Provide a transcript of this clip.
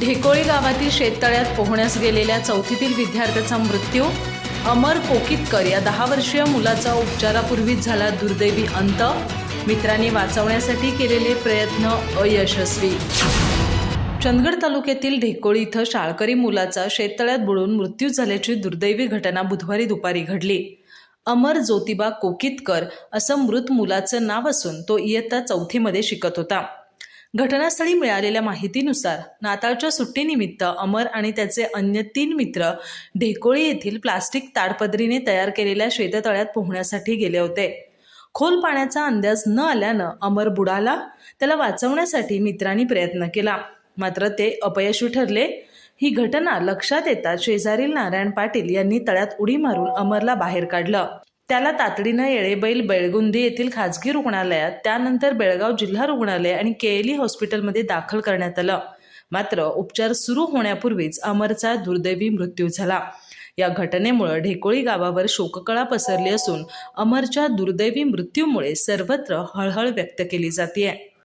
ढेकोळी गावातील शेततळ्यात पोहण्यास गेलेल्या चौथीतील विद्यार्थ्याचा मृत्यू. अमर कोकितकर या दहा वर्षीय मुलाचा उपचारापूर्वीच झाला दुर्दैवी अंत. मित्रांनी वाचवण्यासाठी केलेले प्रयत्न अयशस्वी. चंदगड तालुक्यातील ढेकोळी इथं शाळकरी मुलाचा शेततळ्यात बुडून मृत्यू झाल्याची दुर्दैवी घटना बुधवारी दुपारी घडली. अमर ज्योतिबा कोकितकर असं मृत मुलाचं नाव असून तो इयत्ता चौथीमध्ये शिकत होता. घटनास्थळी मिळालेल्या माहितीनुसार नाताळच्या सुट्टीनिमित्त अमर आणि त्याचे अन्य तीन मित्र ढेकोळी येथील प्लास्टिक ताडपदरीने तयार केलेल्या शेततळ्यात पोहण्यासाठी गेले होते. खोल पाण्याचा अंदाज न आल्यानं अमर बुडाला. त्याला वाचवण्यासाठी मित्रांनी प्रयत्न केला. मात्र ते अपयशी ठरले. ही घटना लक्षात येताच शेजारील नारायण पाटील यांनी तळ्यात उडी मारून अमरला बाहेर काढलं. त्याला तातडीनं येळेबैल बेळगुंदी येथील खाजगी रुग्णालयात त्यानंतर बेळगाव जिल्हा रुग्णालय आणि केएलई हॉस्पिटलमध्ये दाखल करण्यात आलं. मात्र उपचार सुरू होण्यापूर्वीच अमरचा दुर्दैवी मृत्यू झाला. या घटनेमुळे ढेकोळी गावावर शोककळा पसरली असून अमरच्या दुर्दैवी मृत्यूमुळे सर्वत्र हळहळ व्यक्त केली जाते